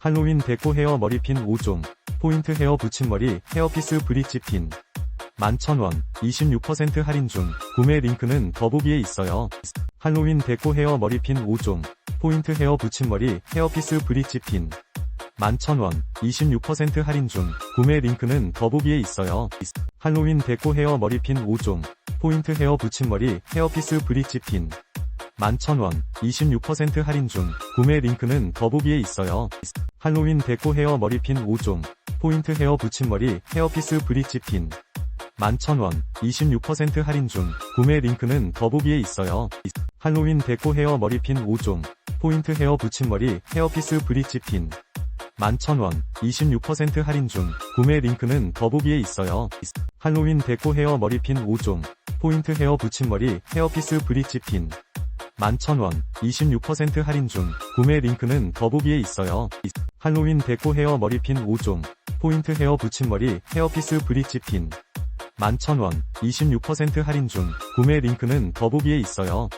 할로윈 데코 헤어 머리핀 5종, 포인트 헤어 붙임머리 헤어피스 브릿지 핀. 11,000원, 26% 할인 중, 구매 링크는 더보기에 있어요. 할로윈 데코 헤어 머리핀 5종, 포인트 헤어 붙임머리 헤어피스 브릿지 핀. 11,000원, 26% 할인 중, 구매 링크는 더보기에 있어요. 할로윈 데코 헤어 머리핀 5종, 포인트 헤어 붙임머리 헤어피스 브릿지 핀. 11,000원, 26% 할인 중, 구매 링크는 더보기에 있어요. 할로윈 데코 헤어 머리핀 5종, 포인트 헤어 붙임머리 헤어피스 브릿지 핀. 11,000원, 26% 할인 중, 구매 링크는 더보기에 있어요. 할로윈 데코 헤어 머리핀 5종, 포인트 헤어 붙임머리 헤어피스 브릿지 핀. 11,000원, 26% 할인 중, 구매 링크는 더보기에 있어요. 할로윈 데코 헤어 머리핀 5종, 포인트 헤어 붙임머리 헤어피스 브릿지 핀. 11,000원, 26% 할인 중, 구매 링크는 더보기에 있어요. 할로윈 데코 헤어 머리핀 5종, 포인트 헤어 붙임머리 헤어피스 브릿지 핀. 11,000원, 26% 할인 중, 구매 링크는 더보기에 있어요.